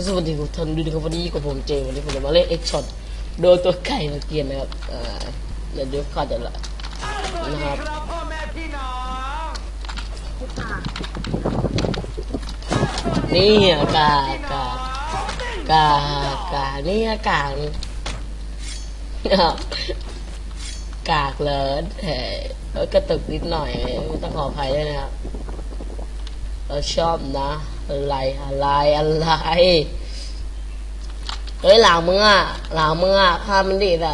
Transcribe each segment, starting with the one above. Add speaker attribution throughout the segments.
Speaker 1: ก็สวัสดีทุกท่านด้วยนะครับวันนี้อยู่กับผมเจวันนี้ผมจะมาเล่นเอ็กช็อตโดนตัวไก่มาเกียนนะครับอ่าเดี๋ยวเดี๋ยวข้าจะละนะครับ
Speaker 2: นี่อะ
Speaker 1: กากากากานี่อะกากนะครับกากเลยแหมเอ้ยกระตุกนิดหน่อยต้องขออภัยด้วยนะครับเราชอบนะ อะไรอะไรอะไรเฮ้ยหลังมึงอะหลังมึงอะภาพมันดีแต่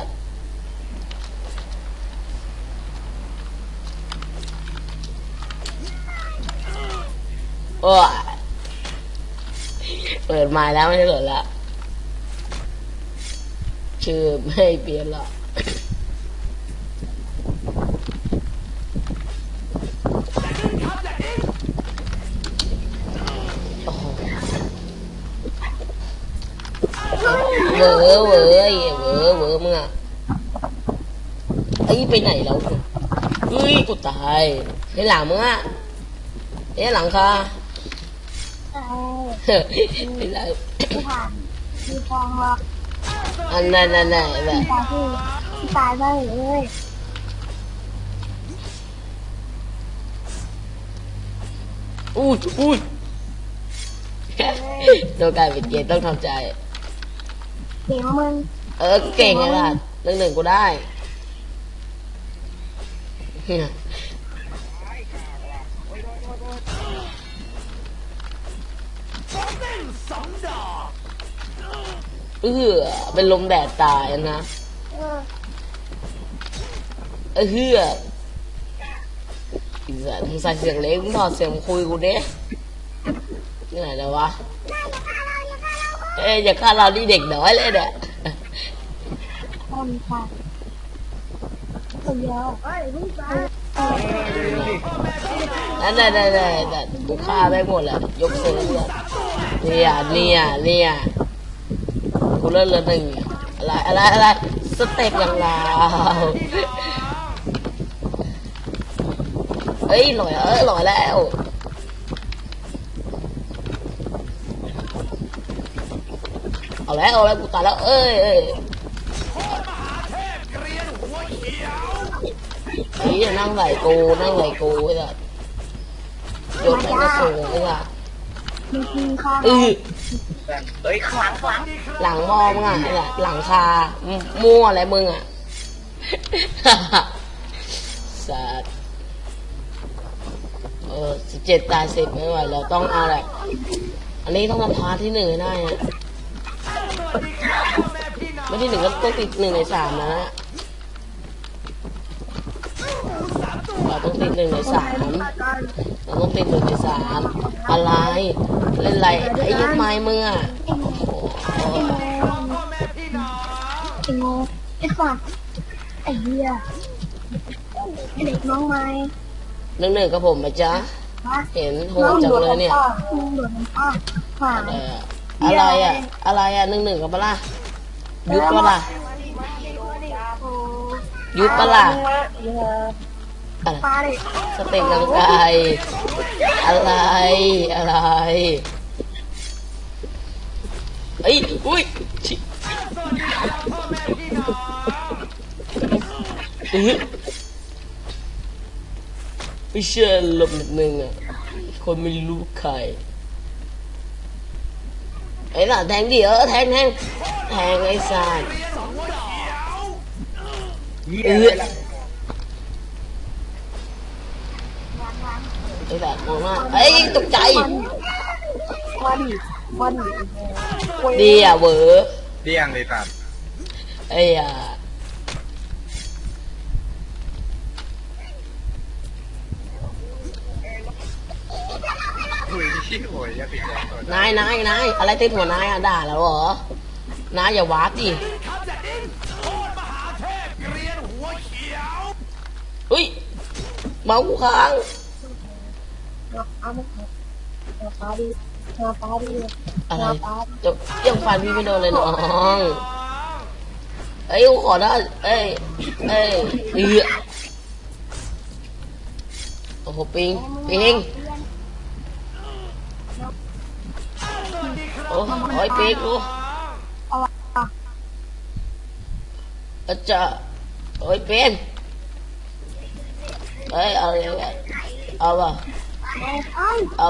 Speaker 1: โอ้ยเปิดไม้แล้วไม่ใช่เหรอละชื่อไม่เปลี่ยนหรอกโอ้โห เวอเวอเวอเวอมึงอะไอ้ไปไหนแล้วเฮ้ยกูตายไอ้หลังมึงอะไอ้หลังคา
Speaker 3: ใช่
Speaker 1: ไม่ได้
Speaker 3: ที่ผ่านมีฟองหรอก
Speaker 1: อันนั้นนั่นแบ
Speaker 3: ที่
Speaker 1: บ
Speaker 3: ตายได้เลย
Speaker 1: อุ้อุ้ยโดนกายเป็นเกย์ต้องทำใจ
Speaker 3: เสียงมึง
Speaker 1: เออเก่งไงล่ะหนึ่งหนึ่งกูได้เออเป็นลมแดดตายนะ
Speaker 3: เออ
Speaker 1: เออเฮืออีสัตว์มึงใส่เสียงเล็กมึงถอดเสียงคุยกูเด้ที่ไหนแล้ววะ เอ้ยอย่าฆ่าเราดิเด็กน้อยเลยเนี่ย
Speaker 3: คนตายคนเดียวเอ้ยมึงตาย
Speaker 1: นั่นนั่นนั่นนั่นนั่นกูฆ่าไปหมดแหละยกเสือเนี่ยเนี่ยเนี่ยกูเลิศเลยหนึ่งอะไรอะไรอะไรสเต็ปอย่างลาเอ้ยหน่อยเอ้ยหน่อยแล้ว เอาแล้วเอาแล้วกูตายแล้วเอ้ยเอ้ยไอ้ยนั่งไหลกูนั่งไหลกูไอ้สัสโยนไปก็สูงไอ้สัส
Speaker 3: มึงกินข้าว
Speaker 1: เออ
Speaker 2: เฮ้ยข้างหลังข้างหลัง
Speaker 1: หลังมอมึงอะไอ้สัสหลังคามั่วอะไรมึงอะสัสเออสิบเจ็ดตายสิบไม่ไหวเราต้องเอาแหละอันนี้ต้องมาพาที่หนึ่งให้ได้นะ
Speaker 2: อแม่พี่น้อง
Speaker 1: ไม่ที่หนึ่งก็ต้องติดหนึ่งในสามนะเราต้องติดหนึ่งในสามเราต้องติดหนึ่งในสามอะไร เล่นไรไอ้ยุคไม้มึงอะโอ้โห
Speaker 2: พ่อแม่พี่น้อง
Speaker 3: ไอ้โง่ไอ้สัตว์ไอ้เหี้ยไอ้เด็กน้องไม้
Speaker 1: หนึ่งหนึ่งกับผมไหมจ๊ะ
Speaker 3: ฮะ
Speaker 1: เห็นโหดจังเลยเนี่ย
Speaker 3: น้องโดดน้ำป้าผ่าน
Speaker 1: เอออะไรอะอะไรอะหนึ่งหนึ่งกับปะล่ะ ยุบปะล่ะยุบปะล่ะอะไร
Speaker 3: ปลา
Speaker 1: สเต็กกังไกอะไร อะไรเอ้ยอุ้ยชิ
Speaker 2: บ
Speaker 1: ไม่เชื่อหลบนิดนึงอะ คนไม่รู้ใครไอ้น่ะแทงดิเออแทงแทง แทงไอ้สารเออไอ้แบบมองหน้าเอ้ยตกใจ
Speaker 3: วันวัน
Speaker 1: ดีอะเวอร์
Speaker 4: เดี้ยงเลยตัด
Speaker 1: ไอ้อะ
Speaker 4: คุยที่โอยยังติดแรงตัวนา
Speaker 1: ยนายนายอะไรติดหัวนายอะด่าแล้วเหรอ นายอย่าวาร์ปดิ
Speaker 2: ครับจะดิ้นโคตรมหาเทพเกรียนหัวเขียว
Speaker 1: อุ้ยเมาส์กูค้าง
Speaker 3: เอามาเอาปเอาปลาดิ
Speaker 1: อะไร
Speaker 3: เอาปลา
Speaker 1: จะยังฟันพี่ไม่โดนเลยน้องเอ้ยกูขอได้เอ้ยเอ้ยเอือโอ้โหปิงปิงโอ้โอ้ยปีกกู
Speaker 3: เอาวะอะ
Speaker 1: อาจจะโอ้ยเป็นเอ้ยเอาเลยเอาบ่
Speaker 3: เอ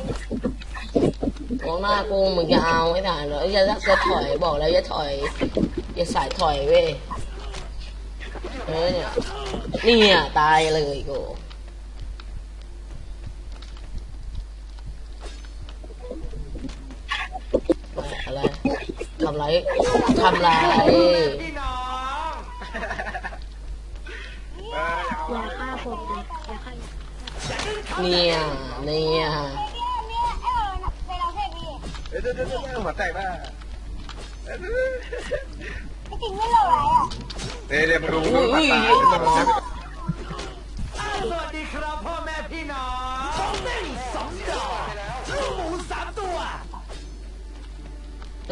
Speaker 3: ้ มอ
Speaker 2: งเรียนหัวเขียว
Speaker 1: เอ้ยมองหน้ากูมึงจะเอาไม่ได้เหรออย่าจะถอยบอกแล้วอย่าถอย อย่าสายถอยเว้ยเออเนี่ยเนี่ยตายเลยกูอะไรทำไรทำไร
Speaker 2: พี่น้อง
Speaker 4: เอออย่
Speaker 3: ย
Speaker 1: เนี่ย เนี่ย
Speaker 4: เอ้ยเดี๋ยวเดี๋ยวเดี๋ยวหัวแตกบ้าเอ้ย
Speaker 3: ไม่จริงไม่เลยอะ
Speaker 4: เดี๋ยวเดี๋ยวมาดูดูปัดตาเดี๋ยวมาดู
Speaker 2: สวัสดีครับพ่อแม่พี่น้องสองหนึ่งสองดอกลูกหมูสามตัว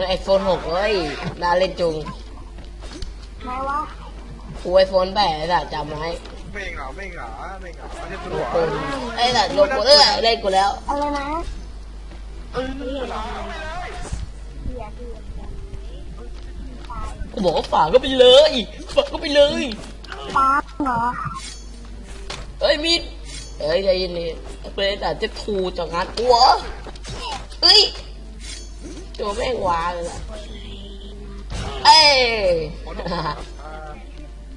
Speaker 1: ไอโฟนหกเอ้ยน่าเล่นจุง
Speaker 3: ไหนวะ
Speaker 1: กูไอโฟนแปดแต่จำไว้
Speaker 4: ไม่เหงาไม่เหงาไม่เหงาไม่ใช่ตัว
Speaker 1: กูไอ้แต่โดนกูเออเล่นกูแล้ว
Speaker 3: อะไรนะ
Speaker 4: เออเหงไปเลย
Speaker 1: กูบอกว่าฝากก็ไปเลยฝากก็ไปเลย
Speaker 3: ป้าเหรอ
Speaker 1: เอ้ยมีดเอ้ยใจเย็นดิเปรตแต่จะทูจะงัดกูเหรอเอ้ยตัวแม่งวางเลยล่ะเอ้ย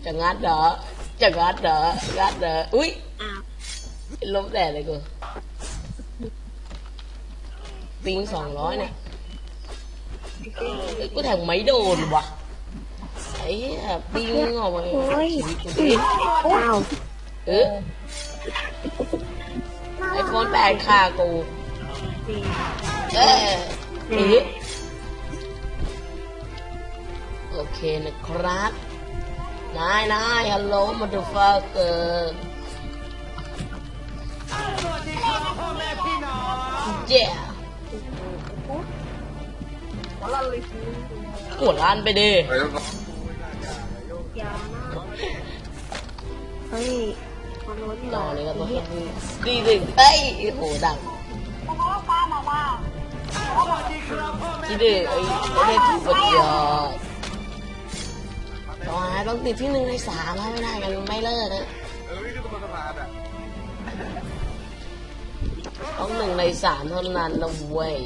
Speaker 1: จะงัดเหรอจะงัดเหรองัดเหรออุ้ยล้มแดดเลยกู ปิงสองร้อยเนี่ยเอ้ยกูแทงไม่โดนว่ะไอ้เหี้ยปิงออกมา
Speaker 3: โอ้ย
Speaker 1: ชีวิตกูดิ
Speaker 3: อ้าว
Speaker 1: เออไอโฟนแปดค่ากูเออเออโอเคนะครับ นายนายฮัลโหลมาดูฟักเกอร์
Speaker 2: สวั สดีครับพ่อแม่พี่น้อง
Speaker 1: เจ้กวดร้านไปดิ
Speaker 4: เฮ้ยต้อง
Speaker 3: อย่านะเฮ้ยมันรถ
Speaker 1: ต่อเลยครับผมดีดิเอ้ยโหดัง
Speaker 3: ป้ามาว่า
Speaker 2: สวัสดีครับพ่อแม่
Speaker 1: ดีดิไอ้ไอ้ที่สุดยอดต่อหาต้องติดที่หนึ่งในสามถ้าไม่ได้กันไม่เลิกนะ
Speaker 4: เออนี่คือตัวสะพานอะ
Speaker 1: ต้องหนึ่งในสามเท่านั้นนะเว้ย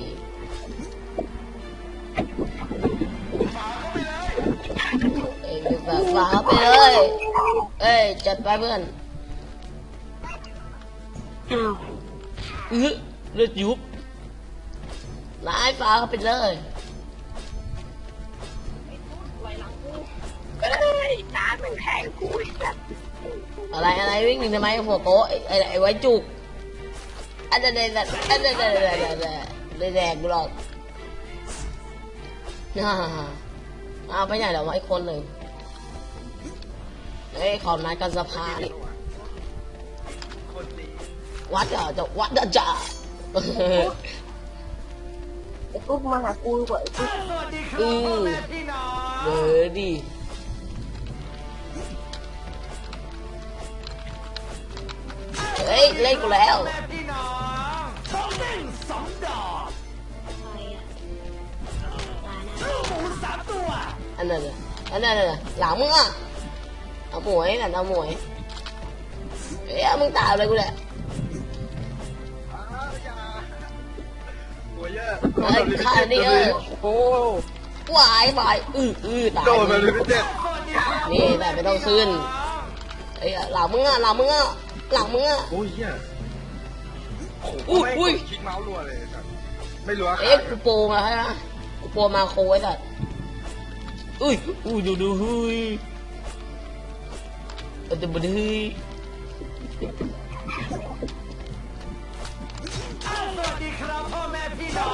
Speaker 1: แบบฟ้าไปเลย เอ้ย จัดไปเพื่อน
Speaker 3: อ้าว
Speaker 1: อื้อเลือดยุบนายฟ้าเข้าไปเลยอะไรอะไรวิ่งหนีทำไมหัวโป๊ะไอ้ไอ้ไอ้ไว้จุกอันเดนเดนอันเดนเดนเดนเดนเดนแดกกูหรอกน่าเอาไปไหนเดี๋ยวไว้คนหนึ่งเอ้ยขอนัดกันสภานี่
Speaker 4: คนดี
Speaker 1: วัดอะจะวัดอะจ้า
Speaker 3: ไอ้ปุ๊บมาหากูกว่าไอ้ปุ๊บ
Speaker 2: สวัสดีครับพ่อแม่พี่น้อง
Speaker 1: เออดิเฮ้ยเล่นกูแล้ว
Speaker 2: แม่พี่น้องสองหนึ่ง สองดอกลูกหมูสามตัว
Speaker 1: อันนั้นน่ะอันนั้นน่ะหลังมึงอะ เอาหมวยกันเอาหมวยเอ้ยมึงตามเลยกูแหละ
Speaker 4: อ้าวอย่าหัวเยอะ
Speaker 1: เอ้ยฆ่าดิเออโอ้วายบายอื้ออื้อตาย
Speaker 4: โดนมาเลยพี่เจ็ด
Speaker 2: สวัสดีครับ
Speaker 1: นี่แต่ไม่ต้องขึ้นเอ้ยหลังมึงอะหลังมึงอะหลังมึงอะ
Speaker 4: โอ้ยเหี้ย
Speaker 1: อุ้ยอุ้ย
Speaker 4: คลิกเมาส์รัวเลยครับไม่รัว
Speaker 1: เอ๊ะกูโปรมาใช่ไหมกูโปรมาโคไว้สัตว์อุ้ยอุ้ยดูดูเฮ้ย เออดูดูเฮ้ย
Speaker 2: สวัสดีครับพ่อแม่พี่น้อง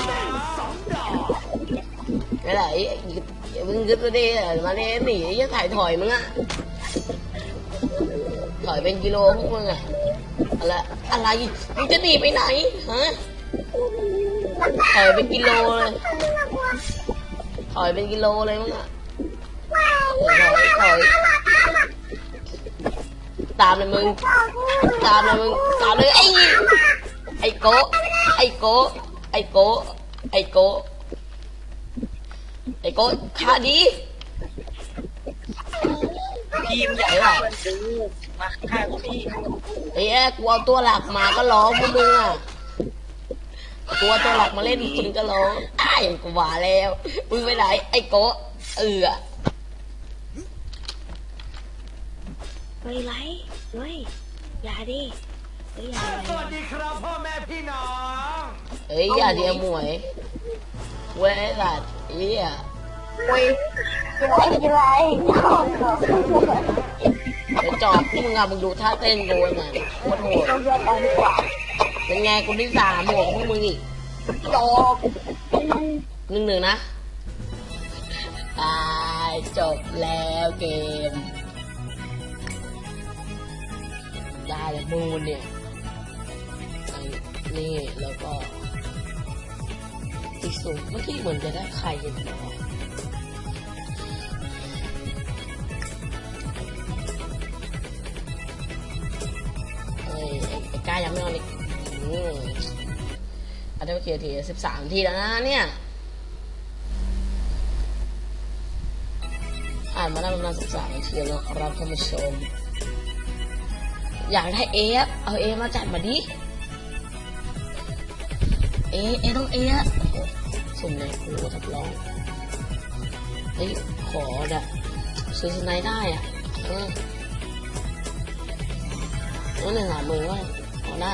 Speaker 2: สองดอก
Speaker 1: ไม่ได้ไอ้มึงยึดมาดิมาเนี่ยหนียังถ่ายถอยมึงอะถอยเป็นกิโลพวกมึงอะอะไรอะไรมึงจะหนีไปไหนฮะถอยเป็นกิโลเลยถอยเป็นกิโลเลยมึงอะถอยถอย ตามเลยมึงตามเลยมึงตามเลยไอ้ไอ้โกไอ้โกไอ้โกไอ้โกไอ้โกะขาดี
Speaker 5: ทีมใหญ่ว่าซื้อมาฆ่ากูพี่
Speaker 1: ไอ้แอ๊กูเอาตัวหลักมาก็ร้องพวกมึงอะกูเอาตัวหลักมาเล่นคุณก็ร้องอ้ายกูว่าแล้วมึงไปไหนไอ้โกเออ
Speaker 6: เฮ้ยไรเฮ้ยอย่าดิเฮ้ยอย่า
Speaker 2: สวัสดีครับพ่อแม่พี่น้อง
Speaker 1: เอ้ยอย่าเดียวหมวยเว้ยไอ้สัตว์เอี้ย
Speaker 3: อะไรอะไร
Speaker 1: เดี๋ยวจอบพวกมึงอะมึงดูท่าเต้นกูน่ะโคตรโหด
Speaker 3: เราเรียนเอาดีกว่า
Speaker 1: เป็นไงกูที่สามบวกพวกมึงอีก
Speaker 3: จบ
Speaker 1: หนึ่งหนึ่งนะตายจบแล้วเกม ได้แล้วมูนเนี่ยนี่แล้วก็อีกสูงเมื่อกี้เหมือนจะได้ใครอยู่นะเอ้ยไอ้ไอ้ก้ายังไม่นอนอีกอืมอันนี้เมื่อกี้ทีสิบสามทีแล้วนะเนี่ยอ่านมาได้ประมาณสิบสามทีแล้วครับท่านผู้ชม อยากได้เอฟเอาเอมาจัดมาดิ เอ เอต้องเออะสุ่มเลยโอ้โหทดลองเฮ้ยขอดะซื้อสไนด์ได้อะ เออเออหนึ่งหามือว่าขอได้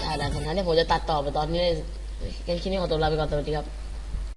Speaker 1: ได้แล้วสุดท้ายเนี่ยผมจะตัดต่อไปตอนนี้เลยงั้นคลิปนี้ขอตัวลาไปก่อนสวัสดีครับ